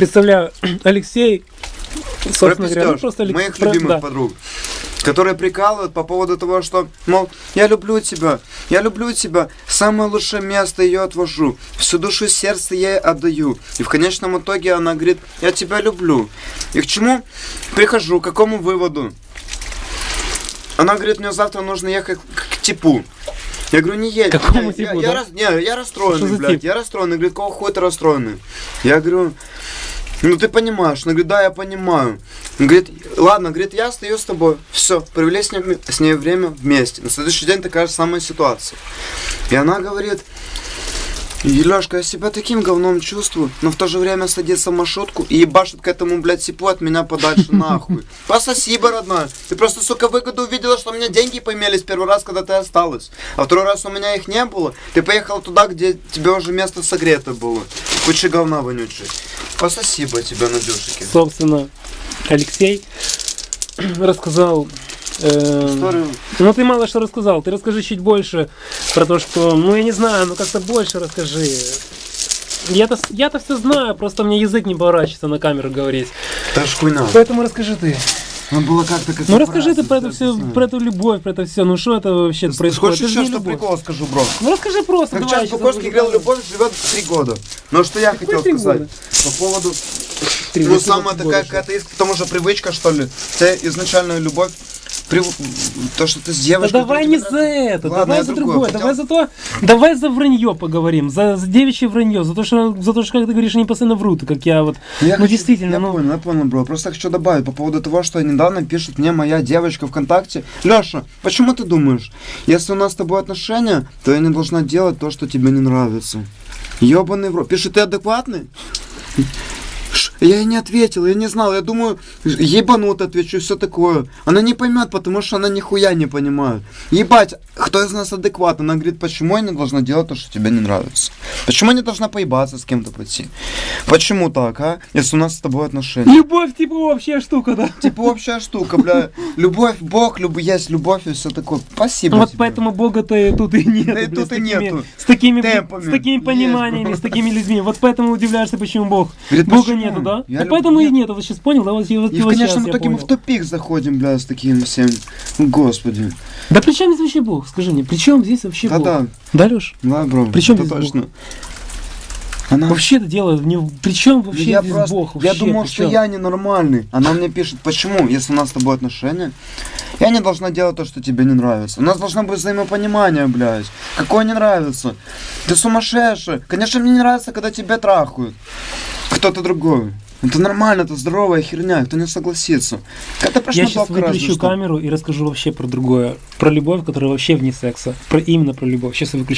представляю, Алексей, собственно говоря, ну, просто Алекс- моих любимых да. подруг, которые прикалывают по поводу того, что, мол, я люблю тебя, я люблю тебя, самое лучшее место ее отвожу, всю душу и сердце я ей отдаю. И в конечном итоге она говорит, я тебя люблю. И к чему прихожу, к какому выводу? Она говорит, мне завтра нужно ехать к, к типу. Я говорю, не едь. Какому я, типу, я, да? рас- не, я расстроенный, блядь, тип? я расстроенный. Говорит, кого хуя ты расстроенный? Я говорю, ну ты понимаешь. Она говорит, да, я понимаю. Он говорит, ладно, говорит, я остаюсь с тобой. Все, провели с ней, с ней время вместе. На следующий день такая же самая ситуация. И она говорит, Лешка, я себя таким говном чувствую, но в то же время садится в маршрутку и ебашит к этому, блядь, сипу от меня подальше нахуй. Спасибо, родная. Ты просто, сука, выгоду увидела, что у меня деньги поимелись первый раз, когда ты осталась. А второй раз у меня их не было. Ты поехал туда, где тебе уже место согрето было. Куча говна вонючей. Спасибо тебе, Надюшики. собственно, Алексей рассказал... э, Историю. Ну, ты мало что рассказал. Ты расскажи чуть больше про то, что... Ну, я не знаю, ну как-то больше расскажи. Я-то, я-то все знаю, просто мне язык не поворачивается на камеру говорить. Ж хуйня. Поэтому расскажи ты. Ну, было как-то как Ну расскажи ты про это все, про эту любовь, про это все. Ну что это вообще происходит? Хочешь еще что прикол скажу, бро? Ну расскажи просто. Я говорил, буду- любовь живет три года. Но что я хотел сказать? года? По поводу... Ну, самая такая какая-то есть, к тому же привычка, что ли. Тебя изначальная любовь, прив- то, что ты с Да девочкой... давай которая не тебе за нравится. это, Ладно, давай за другое другое, хотел. давай за то, давай за вранье поговорим, за, за девичье вранье, за то, что, за то, что, как ты говоришь, они постоянно врут, как я вот, Я ну хочу- действительно, я ну, понял, я понял, бро. Просто хочу добавить по поводу того, что недавно пишет мне моя девочка ВКонтакте. Леша, почему ты думаешь, если у нас с тобой отношения, то я не должна делать то, что тебе не нравится? Ёбаный в рот. Пишет, ты адекватный? Я ей не ответил, я не знал, я думаю, ебанут отвечу, все такое. Она не поймет, потому что она нихуя не понимает. Ебать, кто из нас адекватный? Она говорит, почему я не должна делать то, что тебе не нравится? Почему я не должна поебаться с кем-то пойти? Почему так, а? Если у нас с тобой отношения. любовь типа вообще штука, да? Типа общая штука, бля. Любовь, Бог, люб... есть любовь и все такое. Спасибо Вот тебе. поэтому Бога-то и тут и нет. Да и тут и нету. С такими, Темпами. с такими Есть, пониманиями, бро. с такими людьми. Вот поэтому удивляешься, почему Бог. Говорит, Бога почему? нету, да? Я Да люб- поэтому и нет. Вот сейчас понял, да? Вот, вот, И в вот сейчас конечном я итоге мы в тупик заходим, бля, с таким всем. Господи. Да при чем здесь вообще Бог? Скажи мне, при чем здесь вообще Бог? Да-да, Да, Леш? да, бро. При чем это здесь Бог? точно. Она... Вообще это дело, не... при чем Ну, вообще я здесь просто, Бог? я Вообще, думал, при что я ненормальный. Она мне пишет, почему, если у нас с тобой отношения, я не должна делать то, что тебе не нравится. У нас должно быть взаимопонимание, блядь. Какое не нравится? Ты сумасшедший. Конечно, мне не нравится, когда тебя трахают. Кто-то другой. Это нормально, это здоровая херня, кто не согласится. Когда Я сейчас выключу камеру и расскажу вообще про другое. Про любовь, которая вообще вне секса. Про именно про любовь. Сейчас я выключу